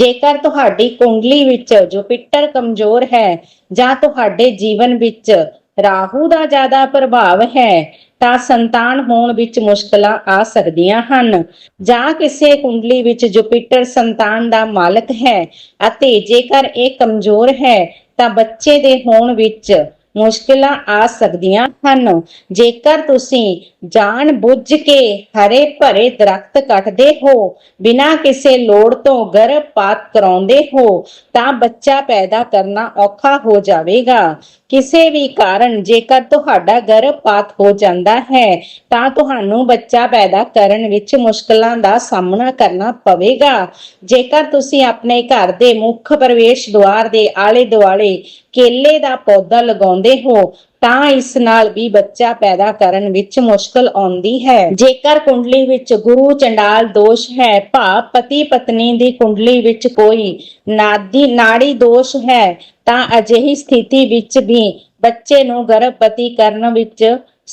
ਜੇਕਰ ਤੁਹਾਡੀ ਕੁੰਡਲੀ ਵਿੱਚ ਜੁਪੀਟਰ ਕਮਜ਼ੋਰ ਹੈ ਜਾਂ ਤੁਹਾਡੇ ਜੀਵਨ ਵਿੱਚ ਰਾਹੂ ਦਾ ਜ਼ਿਆਦਾ ਪ੍ਰਭਾਵ ਹੈ, ਤਾਂ ਸੰਤਾਨ ਹੋਣ ਵਿੱਚ ਮੁਸ਼ਕਲਾਂ ਆ ਸਕਦੀਆਂ ਹਨ। ਜਾਂ ਕਿਸੇ ਕੁੰਡਲੀ ਵਿੱਚ ਜੁਪੀਟਰ ਸੰਤਾਨ ਦਾ ਮਾਲਕ ਹੈ ਅਤੇ ਜੇਕਰ ਇਹ ਕਮਜ਼ੋਰ ਹੈ, ਤਾਂ ਬੱਚੇ ਦੇ ਹੋਣ ਵਿੱਚ ਮੁਸ਼ਕਲਾਂ ਆ ਸਕਦੀਆਂ ਹਨ। ਜੇਕਰ ਤੁਸੀਂ ਜਾਣ ਬੁੱਝ ਕੇ ਹਰੇ ਭਰੇ ਦਰਖਤ ਕੱਟਦੇ ਹੋ, ਬਿਨਾਂ ਕਿਸੇ ਲੋੜ ਤੋਂ ਗਰਭਪਾਤ ਕਰਾਉਂਦੇ ਹੋ, ਤਾਂ ਬੱਚਾ ਪੈਦਾ ਕਰਨਾ ਔਖਾ ਹੋ ਜਾਵੇਗਾ। ਕਿਸੇ ਵੀ ਕਾਰਨ ਜੇਕਰ ਤੁਹਾਡਾ ਗਰਭਪਾਤ ਹੋ ਜਾਂਦਾ ਹੈ, ਤਾਂ ਤੁਹਾਨੂੰ ਬੱਚਾ ਪੈਦਾ ਕਰਨ ਵਿੱਚ ਮੁਸ਼ਕਲਾਂ ਦਾ ਸਾਹਮਣਾ ਕਰਨਾ ਪਵੇਗਾ। ਜੇਕਰ ਤੁਸੀਂ ਆਪਣੇ ਘਰ ਦੇ ਮੁੱਖ ਪ੍ਰਵੇਸ਼ ਦੁਆਰ ਦੇ ਆਲੇ ਦੁਆਲੇ ਕੇਲੇ ਦਾ ਪੌਦਾ ਲਗਾਉਂਦੇ ਹੋ, ਤਾਂ ਇਸ ਨਾਲ ਵੀ ਬੱਚਾ ਪੈਦਾ ਕਰਨ ਵਿੱਚ ਮੁਸ਼ਕਲ ਆਉਂਦੀ ਹੈ। ਜੇਕਰ ਕੁੰਡਲੀ ਵਿੱਚ ਗੁਰੂ ਚੰਡਾਲ ਦੋਸ਼ ਹੈ ਭਾਵ ਪਤੀ ਪਤਨੀ ਦੀ ਕੁੰਡਲੀ ਵਿੱਚ ਕੋਈ ਨਾਦੀ, ਨਾੜੀ ਦੋਸ਼ ਹੈ, ਤਾਂ ਅਜਿਹੀ ਸਥਿਤੀ ਵਿੱਚ ਵੀ ਬੱਚੇ ਨੂੰ ਗਰਭਵਤੀ ਕਰਨ ਵਿੱਚ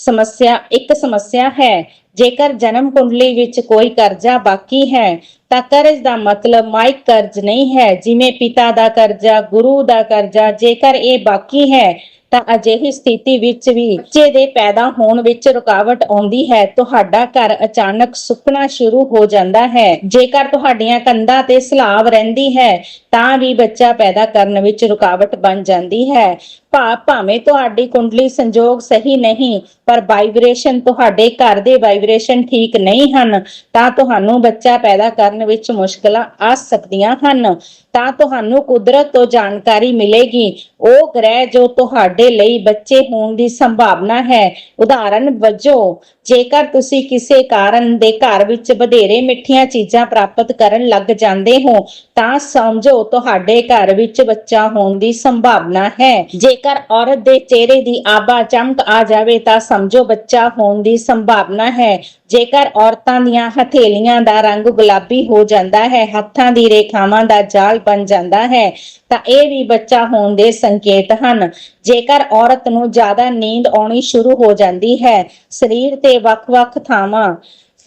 ਸਮੱਸਿਆ, ਇੱਕ ਸਮੱਸਿਆ ਹੈ। ਜੇਕਰ ਜਨਮ ਕੁੰਡਲੀ ਵਿੱਚ ਕੋਈ ਕਰਜ਼ਾ ਬਾਕੀ ਹੈ, ਤਾਂ ਕਰਜ਼ ਦਾ ਮਤਲਬ ਮਾਇਕ ਕਰਜ਼ ਨਹੀਂ ਹੈ। ਜਿਵੇਂ ਪਿਤਾ ਦਾ ਕਰਜ਼ਾ, ਗੁਰੂ ਦਾ ਕਰਜ਼ਾ, ਜੇਕਰ ਇਹ ਬਾਕੀ ਹੈ ਤਾਂ ਅਜਿਹੀ ਸਥਿਤੀ ਵਿੱਚ ਵੀ ਬੱਚੇ ਦੇ ਪੈਦਾ ਹੋਣ ਵਿੱਚ ਰੁਕਾਵਟ ਆਉਂਦੀ ਹੈ। ਤੁਹਾਡਾ ਘਰ ਅਚਾਨਕ ਸੁੱਕਣਾ ਸ਼ੁਰੂ ਹੋ ਜਾਂਦਾ ਹੈ। ਜੇਕਰ ਤੁਹਾਡੀਆਂ ਕੰਧਾਂ ਤੇ ਸਲਾਬ ਰਹਿੰਦੀ ਹੈ, ਤਾਂ ਵੀ ਬੱਚਾ ਪੈਦਾ ਕਰਨ ਵਿੱਚ ਰੁਕਾਵਟ ਬਣ ਜਾਂਦੀ ਹੈ। ਭਾ, ਭਾਵੇਂ ਤੁਹਾਡੀ ਕੁੰਡਲੀ ਸੰਜੋਗ ਸਹੀ ਨਹੀਂ, ਪਰ ਵਾਈਬ੍ਰੇਸ਼ਨ ਤੁਹਾਡੇ ਘਰ ਦੇ ਵਾਈਬ੍ਰੇਸ਼ਨ ਠੀਕ ਨਹੀਂ ਹਨ, ਤਾਂ ਤੁਹਾਨੂੰ ਬੱਚਾ ਪੈਦਾ ਕਰਨ ਵਿੱਚ ਮੁਸ਼ਕਲਾਂ ਆ ਸਕਦੀਆਂ ਹਨ। ਤਾਂ ਤੁਹਾਨੂੰ ਕੁਦਰਤ ਤੋਂ ਜਾਣਕਾਰੀ ਮਿਲੇਗੀ। ਉਹ ਗ੍ਰਹਿ ਜੋ ਤੁਹਾਡੇ ਲਈ ਬੱਚੇ ਹੋਣ ਦੀ ਸੰਭਾਵਨਾ ਹੈ। ਉਦਾਹਰਨ ਵਜੋਂ ਜੇਕਰ ਤੁਸੀਂ ਕਿਸੇ ਕਾਰਨ ਦੇ ਘਰ ਵਿੱਚ ਵਧੇਰੇ ਮਿੱਠੀਆਂ ਚੀਜ਼ਾਂ ਪ੍ਰਾਪਤ ਕਰਨ ਲੱਗ ਜਾਂਦੇ ਹੋ, ਤਾਂ ਸਮਝੋ ਤੁਹਾਡੇ ਘਰ ਵਿੱਚ ਬੱਚਾ ਹੋਣ ਦੀ ਸੰਭਾਵਨਾ ਹੈ। ਜੇਕਰ ਔਰਤ ਦੇ ਚਿਹਰੇ ਦੀ ਆਭਾ ਚਮਕ ਆ ਜਾਵੇ, ਤਾਂ ਸਮਝੋ ਬੱਚਾ ਹੋਣ ਦੀ ਸੰਭਾਵਨਾ ਹੈ। ਜੇਕਰ ਔਰਤਾਂ ਦੀਆਂ ਹਥੇਲੀਆਂ ਦਾ ਰੰਗ ਗੁਲਾਬੀ ਹੋ ਜਾਂਦਾ ਹੈ, ਹੱਥਾਂ ਦੀ ਰੇਖਾਵਾਂ ਦਾ ਜਾਲ ਬਣ ਜਾਂਦਾ ਹੈ, ਤਾਂ ਇਹ ਵੀ ਬੱਚਾ ਹੋਣ ਦੇ ਸੰਕੇਤ ਹਨ। ਜੇਕਰ ਔਰਤ ਨੂੰ ਜ਼ਿਆਦਾ ਨੀਂਦ ਆਉਣੀ ਸ਼ੁਰੂ ਹੋ ਜਾਂਦੀ ਹੈ, ਸਰੀਰ ਤੇ ਵੱਖ-ਵੱਖ ਥਾਵਾਂ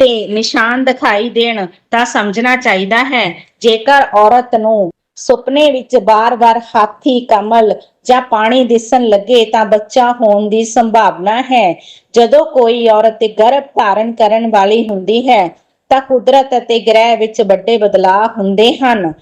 ਤੇ ਨਿਸ਼ਾਨ ਦਿਖਾਈ ਦੇਣ ਤਾਂ ਸਮਝਣਾ ਚਾਹੀਦਾ ਹੈ। ਜੇਕਰ ਔਰਤ ਨੂੰ ਸੁਪਨੇ ਵਿੱਚ ਬਾਰ-ਬਾਰ ਹਾਥੀ, ਕਮਲ ਜਾਂ ਪਾਣੀ ਦਿਸਣ ਲੱਗੇ ਤਾਂ ਬੱਚਾ ਹੋਣ ਦੀ ਸੰਭਾਵਨਾ ਹੈ। ਜਦੋਂ ਕੋਈ ਔਰਤ ਗਰਭ ਧਾਰਨ ਕਰਨ ਵਾਲੀ ਹੁੰਦੀ ਹੈ ਤਾਂ ਕੁਦਰਤ ਅਤੇ ਗ੍ਰਹਿ ਵਿੱਚ ਵੱਡੇ ਬਦਲਾਅ ਹੁੰਦੇ ਹਨ।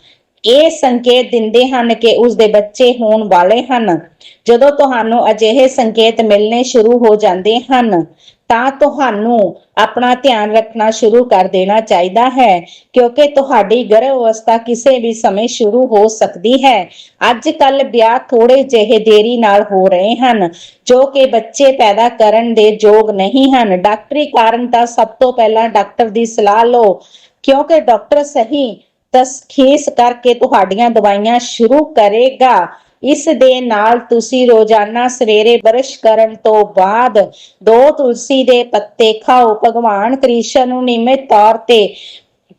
ਇਹ ਸੰਕੇਤ ਦਿੰਦੇ ਹਨ ਕਿ ਉਸ ਦੇ ਬੱਚੇ ਹੋਣ ਵਾਲੇ ਹਨ। ਜਦੋਂ ਤੁਹਾਨੂੰ ਅਜਿਹੇ ਸੰਕੇਤ ਮਿਲਣੇ ਸ਼ੁਰੂ ਹੋ ਜਾਂਦੇ ਹਨ, ਤਾਂ ਤੁਹਾਨੂੰ ਆਪਣਾ ਧਿਆਨ ਰੱਖਣਾ ਸ਼ੁਰੂ ਕਰ ਦੇਣਾ ਚਾਹੀਦਾ ਹੈ, ਕਿਉਂਕਿ ਤੁਹਾਡੀ ਗਰਭ ਅਵਸਥਾ ਕਿਸੇ ਵੀ ਸਮੇਂ ਸ਼ੁਰੂ ਹੋ ਸਕਦੀ ਹੈ। ਅੱਜ ਕੱਲ ਵਿਆਹ ਥੋੜੇ ਜਿਹੇ ਦੇਰੀ ਨਾਲ ਹੋ ਰਹੇ ਹਨ, ਜੋ ਕਿ ਬੱਚੇ ਪੈਦਾ ਕਰਨ ਦੇ ਯੋਗ ਨਹੀਂ ਹਨ। ਡਾਕਟਰੀ ਕਾਰਨ ਤਾਂ ਸਭ ਤੋਂ ਪਹਿਲਾਂ ਡਾਕਟਰ ਦੀ ਸਲਾਹ ਲਓ, ਕਿਉਂਕਿ ਡਾਕਟਰ ਸਹੀ ਤਸ਼ਖੀਸ ਕਰਕੇ ਤੁਹਾਡੀਆਂ ਦਵਾਈਆਂ ਸ਼ੁਰੂ ਕਰੇਗਾ। ਇਸ ਦੇ ਨਾਲ ਤੁਸੀਂ ਰੋਜ਼ਾਨਾ ਸਵੇਰੇ ਬਰਸ਼ ਕਰਨ ਤੋਂ ਬਾਅਦ ਦੋ ਤੁਲਸੀ ਦੇ ਪੱਤੇ ਖਾਓ। ਭਗਵਾਨ ਕ੍ਰਿਸ਼ਨ ਨੂੰ ਨਿਯਮਿਤ ਤੌਰ ਤੇ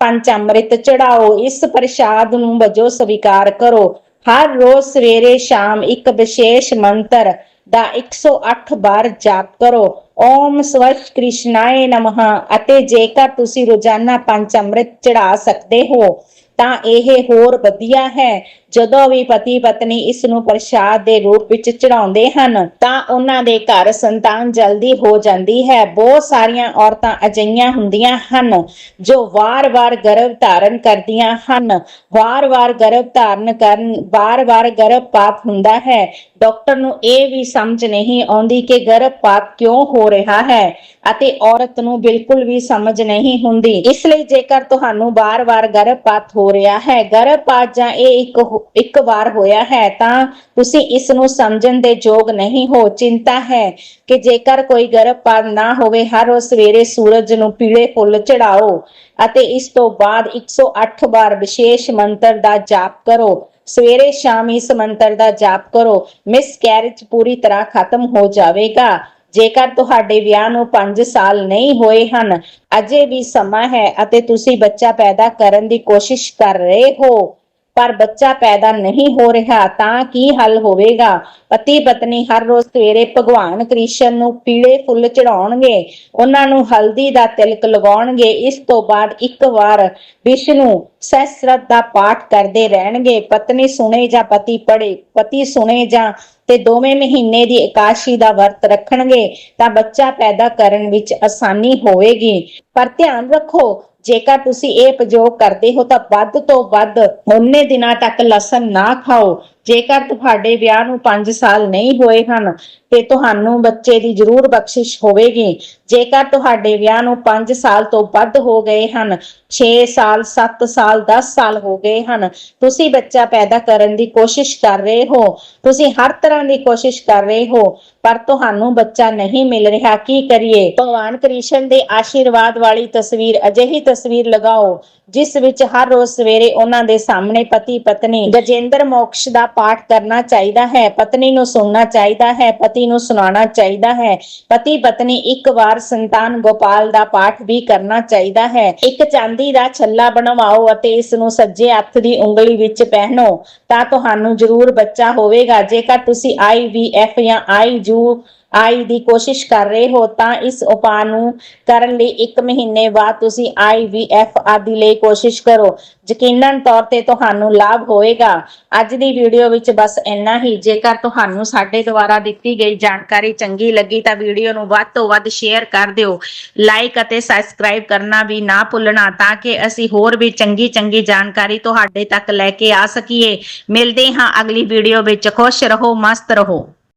ਪੰਚ ਅੰਮ੍ਰਿਤ ਚੜਾਓ ਇਸ ਪ੍ਰਸ਼ਾਦ ਨੂੰ ਵਜੋਂ ਸਵੀਕਾਰ ਕਰੋ। ਹਰ ਰੋਜ਼ ਸਵੇਰੇ ਸ਼ਾਮ ਇੱਕ ਵਿਸ਼ੇਸ਼ ਮੰਤਰ ਦਾ 108 ਵਾਰ ਜਾਪ ਕਰੋ। ਓਮ ਸਵਸਤ ਕ੍ਰਿਸ਼ਨਾਏ ਨਮః। ਅਤੇ ਜੇਕਰ ਤੁਸੀਂ ਰੋਜ਼ਾਨਾ ਪੰਜ ਅੰਮ੍ਰਿਤ ਚੜਾ ਸਕਦੇ ਹੋ, ਤਾਂ ਇਹ ਹੋਰ ਵਧੀਆ ਹੈ। ਜਦੋਂ ਵੀ ਪਤੀ ਪਤਨੀ ਇਸ ਨੂੰ ਪ੍ਰਸ਼ਾਦ ਦੇ ਰੂਪ ਵਿੱਚ ਚੜਾਉਂਦੇ ਹਨ, ਤਾਂ ਉਹਨਾਂ ਦੇ ਘਰ ਸੰਤਾਨ ਜਲਦੀ ਹੋ ਜਾਂਦੀ ਹੈ। ਬਹੁਤ ਸਾਰੀਆਂ ਔਰਤਾਂ ਅਜਈਆਂ ਹੁੰਦੀਆਂ ਹਨ, ਜੋ ਵਾਰ-ਵਾਰ ਗਰਭ ਧਾਰਨ ਕਰਦੀਆਂ ਹਨ। ਵਾਰ-ਵਾਰ ਗਰਭ ਧਾਰਨ ਕਰਨ, ਵਾਰ-ਵਾਰ ਗਰਭਪਾਤ ਹੁੰਦਾ ਹੈ। ਡਾਕਟਰ ਨੂੰ ਇਹ ਵੀ ਸਮਝ ਨਹੀਂ ਆਉਂਦੀ ਕਿ ਗਰਭਪਾਤ ਕਿਉਂ ਹੋ ਰਿਹਾ ਹੈ ਅਤੇ ਔਰਤ ਨੂੰ ਬਿਲਕੁਲ ਵੀ ਸਮਝ ਨਹੀਂ ਹੁੰਦੀ। ਇਸ ਲਈ ਜੇਕਰ ਤੁਹਾਨੂੰ ਵਾਰ-ਵਾਰ ਗਰਭਪਾਤ ਹੋ ਰਿਹਾ ਹੈ, ਗਰਭਪਾਤ ਜਾਂ ਇਹ ਇੱਕ ਇੱਕ ਵਾਰ ਹੋਇਆ ਹੈ, ਤਾਂ ਤੁਸੀਂ ਇਸ ਨੂੰ ਸਮਝਣ ਦੇ ਯੋਗ ਨਹੀਂ ਹੋ। ਚਿੰਤਾ ਹੈ ਕਿ ਜੇਕਰ ਕੋਈ ਗਰਭਪਾਤ ਨਾ ਹੋਵੇ, ਹਰ ਰੋਜ਼ ਸਵੇਰੇ ਸੂਰਜ ਨੂੰ ਪੀਲੇ ਫੁੱਲ ਚੜਾਓ ਅਤੇ ਇਸ ਤੋਂ ਬਾਅਦ 108 ਵਾਰ ਵਿਸ਼ੇਸ਼ ਮੰਤਰ ਦਾ ਜਾਪ ਕਰੋ। ਸਵੇਰੇ ਸ਼ਾਮ ਇਸ ਮੰਤਰ ਦਾ ਜਾਪ ਕਰੋ। ਮਿਸਕੈਰੇਜ ਪੂਰੀ ਤਰ੍ਹਾਂ ਖਤਮ ਹੋ ਜਾਵੇਗਾ। ਜੇਕਰ ਤੁਹਾਡੇ ਵਿਆਹ ਨੂੰ 5 ਸਾਲ ਨਹੀਂ ਹੋਏ ਹਨ, ਅਜੇ ਵੀ ਸਮਾਂ ਹੈ ਅਤੇ ਤੁਸੀਂ ਬੱਚਾ ਪੈਦਾ ਕਰਨ ਦੀ ਕੋਸ਼ਿਸ਼ ਕਰ ਰਹੇ ਹੋ। ਪਰ ਬੱਚਾ ਪੈਦਾ ਨਹੀਂ ਹੋ ਰਿਹਾ ਤਾਂ ਕੀ ਹੱਲ ਹੋਵੇਗਾ? ਪਤੀ ਪਤਨੀ ਹਰ ਰੋਜ਼ ਸਵੇਰੇ ਭਗਵਾਨ ਕ੍ਰਿਸ਼ਨ ਨੂੰ ਪੀਲੇ ਫੁੱਲ ਚੜਾਉਣਗੇ ਉਹਨਾਂ ਨੂੰ ਹਲਦੀ ਦਾ ਤਿਲਕ ਲਗਾਉਣਗੇ। ਇਸ ਤੋਂ ਬਾਅਦ ਇੱਕ ਵਾਰ ਵਿਸ਼ਨੂੰ ਸਹਿਸਰਤ ਦਾ ਪਾਠ ਕਰਦੇ ਰਹਿਣਗੇ। ਪਤਨੀ ਸੁਣੇ ਜਾਂ ਪਤੀ ਪੜੇ ਪਤੀ ਸੁਣੇ ਜਾਂ ਤੇ ਦੋਵੇਂ ਮਹੀਨੇ ਦੀ ਇਕਾਸ਼ੀ ਦਾ ਵਰਤ ਰੱਖਣਗੇ ਤਾਂ ਬੱਚਾ ਪੈਦਾ ਕਰਨ ਵਿੱਚ ਆਸਾਨੀ ਹੋਵੇਗੀ। ਪਰ ਧਿਆਨ ਰੱਖੋ ਜੇਕਰ ਤੁਸੀਂ ਇਹ ਪ੍ਰਯੋਗ ਕਰਦੇ ਹੋ ਤਾਂ ਵੱਧ ਤੋਂ ਵੱਧ ਉਹਨੇ ਦਿਨਾਂ ਤੱਕ ਲਸਣ ਨਾ ਖਾਓ। ਜੇਕਰ ਤੁਹਾਡੇ ਵਿਆਹ ਨੂੰ 5 ਸਾਲ ਨਹੀਂ ਹੋਏ ਹਨ ਤੇ ਤੁਹਾਨੂੰ ਬੱਚੇ ਦੀ ਜ਼ਰੂਰ ਬਖਸ਼ਿਸ਼ ਹੋਵੇਗੀ। ਜੇਕਰ ਤੁਹਾਡੇ ਵਿਆਹ ਨੂੰ 5 ਸਾਲ ਤੋਂ ਵੱਧ ਹੋ ਗਏ ਹਨ 6 ਸਾਲ 7 ਸਾਲ 10 ਸਾਲ ਹੋ ਗਏ ਹਨ, ਤੁਸੀਂ ਬੱਚਾ ਪੈਦਾ ਕਰਨ ਦੀ ਕੋਸ਼ਿਸ਼ ਕਰ ਰਹੇ ਹੋ, ਤੁਸੀਂ ਹਰ ਤਰ੍ਹਾਂ ਦੀ ਕੋਸ਼ਿਸ਼ ਕਰ ਰਹੇ ਹੋ, ਪਰ ਤੁਹਾਨੂੰ ਬੱਚਾ ਨਹੀਂ ਮਿਲ ਰਿਹਾ, ਕੀ ਕਰੀਏ? ਭਗਵਾਨ ਕ੍ਰਿਸ਼ਨ ਦੇ ਆਸ਼ੀਰਵਾਦ ਵਾਲੀ ਤਸਵੀਰ ਅਜਿਹੀ ਤਸਵੀਰ ਲਗਾਓ, ਜਿਸ ਵਿੱਚ ਹਰ ਰੋਜ਼ ਸਵੇਰੇ ਉਹਨਾਂ ਦੇ ਸਾਹਮਣੇ ਪਤੀ ਪਤਨੀ ਗਜੇਂਦਰ ਮੋਕਸ਼ ਦਾ ਪਾਠ ਕਰਨਾ ਚਾਹੀਦਾ ਹੈ, ਪਤਨੀ ਨੂੰ ਸੁਣਨਾ ਚਾਹੀਦਾ ਹੈ, ਪਤੀ ਨੂੰ ਸੁਣਾਉਣਾ ਚਾਹੀਦਾ ਹੈ। ਪਤੀ ਪਤਨੀ ਇੱਕ ਵਾਰ ਸੰਤਾਨ ਗੋਪਾਲ ਦਾ ਪਾਠ ਵੀ ਕਰਨਾ ਚਾਹੀਦਾ ਹੈ। ਇੱਕ ਚਾਂਦੀ ਦਾ ਛੱਲਾ ਬਣਵਾਓ ਅਤੇ ਇਸ ਨੂੰ ਸੱਜੇ ਹੱਥ ਦੀ ਉਂਗਲੀ ਵਿੱਚ ਪਹਿਨੋ ਤਾਂ ਤੁਹਾਨੂੰ ਜ਼ਰੂਰ ਬੱਚਾ ਹੋਵੇਗਾ। ਜੇਕਰ ਤੁਸੀਂ IVF ਜਾਂ IJU ਆਈ ਦੀ ਕੋਸ਼ਿਸ਼ ਕਰ ਰਹੇ ਹੋ ਤਾਂ ਇਸ ਉਪਾਅ ਨੂੰ ਕਰਨ ਲਈ 1 ਮਹੀਨੇ ਬਾਅਦ ਤੁਸੀਂ IVF ਆਦਿ ਲਈ ਕੋਸ਼ਿਸ਼ ਕਰੋ। ਯਕੀਨਨ ਤੌਰ ਤੇ ਤੁਹਾਨੂੰ ਲਾਭ ਹੋਏਗਾ। ਅੱਜ ਦੀ ਵੀਡੀਓ ਵਿੱਚ ਬਸ ਇੰਨਾ ਹੀ। ਜੇਕਰ ਤੁਹਾਨੂੰ ਸਾਡੇ ਦੁਆਰਾ ਦਿੱਤੀ ਗਈ ਜਾਣਕਾਰੀ ਚੰਗੀ ਲੱਗੀ ਤਾਂ ਵੀਡੀਓ ਨੂੰ ਵੱਧ ਤੋਂ ਵੱਧ ਸ਼ੇਅਰ ਕਰ ਦਿਓ। ਲਾਈਕ ਅਤੇ ਸਬਸਕ੍ਰਾਈਬ ਕਰਨਾ ਵੀ ਨਾ ਭੁੱਲਣਾ ਤਾਂ ਕਿ ਅਸੀਂ ਹੋਰ ਵੀ ਚੰਗੀ ਚੰਗੀ ਜਾਣਕਾਰੀ ਤੁਹਾਡੇ ਤੱਕ ਲੈ ਕੇ ਆ ਸਕੀਏ। ਮਿਲਦੇ ਹਾਂ ਅਗਲੀ ਵੀਡੀਓ ਵਿੱਚ। ਖੁਸ਼ ਰਹੋ, ਮਸਤ ਰਹੋ।